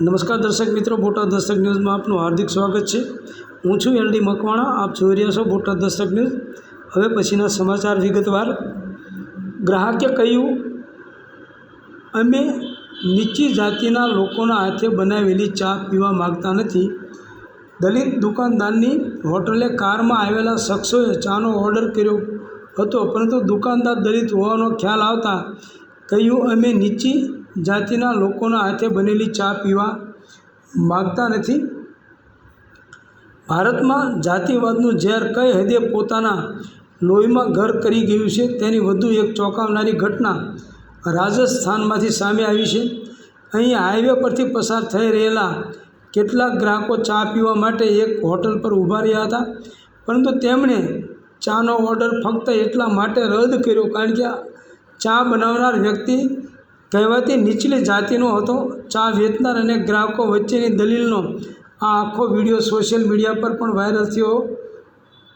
નમસ્કાર દર્શક મિત્રો, બોટાદ દર્શક ન્યૂઝમાં આપનું હાર્દિક સ્વાગત છે. હું છું એલ ડી મકવાણા, આપ જોઈ રહ્યા છો બોટાદ દર્શક ન્યૂઝ. હવે પછીના સમાચાર વિગતવાર. ગ્રાહકે કહ્યું, અમે નીચી જાતિના લોકોના હાથે બનાવેલી ચા પીવા માગતા નથી. દલિત દુકાનદારની હોટલે કારમાં આવેલા શખ્સોએ ચાનો ઓર્ડર કર્યો હતો, પરંતુ દુકાનદાર દલિત હોવાનો ખ્યાલ આવતા કહ્યું, અમે નીચી જાતિના લોકોના હાથે બનેલી ચા પીવા માગતા નથી. ભારતમાં જાતિવાદનું ઝેર કઈ હદે પોતાના લોહીમાં ઘર કરી ગયું છે તેની વધુ એક ચોંકાવનારી ઘટના રાજસ્થાનમાંથી સામે આવી છે. અહીં હાઈવે પરથી પસાર થઈ રહેલા કેટલાક ગ્રાહકો ચા પીવા માટે એક હોટલ પર ઊભા રહ્યા હતા, પરંતુ તેમણે ચાનો ઓર્ડર ફક્ત એટલા માટે રદ કર્યો કારણ કે ચા બનાવનાર વ્યક્તિ કહેવાતી નીચલી જાતિનો હતો. ચા વેચનાર અને ગ્રાહકો વચ્ચેની દલીલનો આ આખો વીડિયો સોશિયલ મીડિયા પર પણ વાયરલ થયો,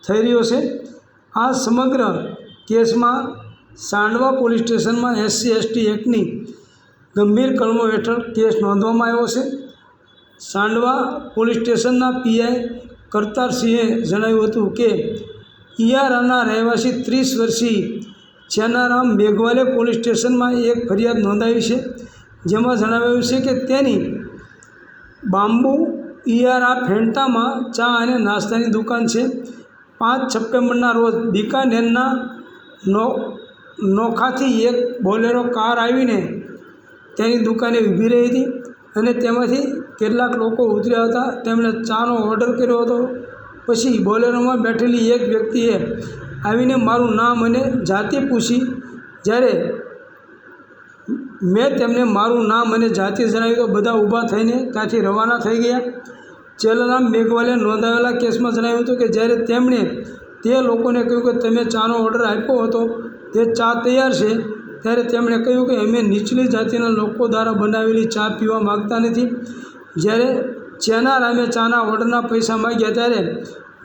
થઈ રહ્યો છે. આ સમગ્ર કેસમાં સાંડવા પોલીસ સ્ટેશનમાં એસસી, એસટી એક્ટની ગંભીર કલમો હેઠળ કેસ નોંધવામાં આવ્યો છે. સાંડવા પોલીસ સ્ટેશનના પીઆઈ કરતારસિંહે જણાવ્યું હતું કે ઈયારાના રહેવાસી ત્રીસ વર્ષીય ચેનારામ મેઘવાલે પોલીસ સ્ટેશનમાં એક ફરિયાદ નોંધાવી છે, જેમાં જણાવાયું છે કે તેની બાંબુ ઇયારા ફેન્ટામાં ચા અને નાસ્તાની દુકાન છે. પાંચ સપ્ટેમ્બરના રોજ બિકાનેરના નો, નોખાથી એક બોલેરો કાર આવીને તેની દુકાને ઊભી રહી હતી અને તેમાંથી કેટલાક લોકો ઉતર્યા હતા. તેમણે ચાનો ઓર્ડર કર્યો હતો. પછી બોલેરોમાં બેઠેલી એક વ્યક્તિએ આવીને મારું નામ અને જાતિ પૂછી, જ્યારે મેં તેમને મારું નામ અને જાતિ જણાવ્યું, તો બધા ઊભા થઈને ત્યાંથી રવાના થઈ ગયા. ચેલારામ મેઘવાલે નોંધાવેલા કેસમાં જણાવ્યું હતું કે જ્યારે તેમણે તે લોકોને કહ્યું કે તમે ચાનો ઓર્ડર આપ્યો હતો, તે ચા તૈયાર છે, ત્યારે તેમણે કહ્યું કે અમે નીચલી જાતિના લોકો દ્વારા બનાવેલી ચા પીવા માગતા નથી. જ્યારે ચેનારામે ચાના ઓર્ડરના પૈસા માગ્યા ત્યારે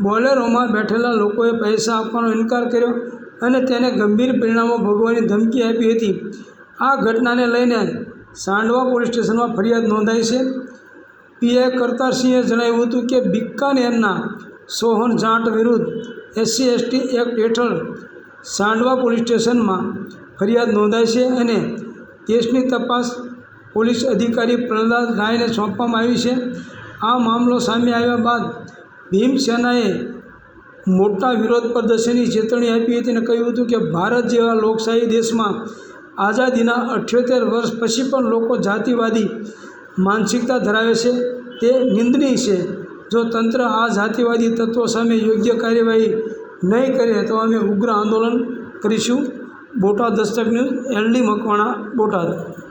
બોલેરોમાં બેઠેલા લોકોએ પૈસા આપવાનો ઇનકાર કર્યો અને તેને ગંભીર પરિણામો ભોગવવાની ધમકી આપી હતી. આ ઘટનાને લઈને સાંડવા પોલીસ સ્ટેશનમાં ફરિયાદ નોંધાઈ છે. પીઆઈ કરતારસિંહે જણાવ્યું હતું કે બિકાનેરના સોહન જાટ વિરુદ્ધ એસસી, એસટી એક્ટ હેઠળ સાંડવા પોલીસ સ્ટેશનમાં ફરિયાદ નોંધાઈ છે અને કેસની તપાસ પોલીસ અધિકારી પ્રહલાદ રાયને સોંપવામાં આવી છે. આ મામલો સામે આવ્યા બાદ ભીમસેનાએ મોટા વિરોધ પ્રદર્શનની ચેતવણી આપી હતી અને કહ્યું હતું કે ભારત જેવા લોકશાહી દેશમાં આઝાદીના અઠ્યોતેર વર્ષ પછી પણ લોકો જાતિવાદી માનસિકતા ધરાવે છે. તે નિંદનીય છે. જો તંત્ર આ જાતિવાદી તત્વો સામે યોગ્ય કાર્યવાહી નહીં કરે તો અમે ઉગ્ર આંદોલન કરીશું. Botad Dastak news, LD Makwana, Botad.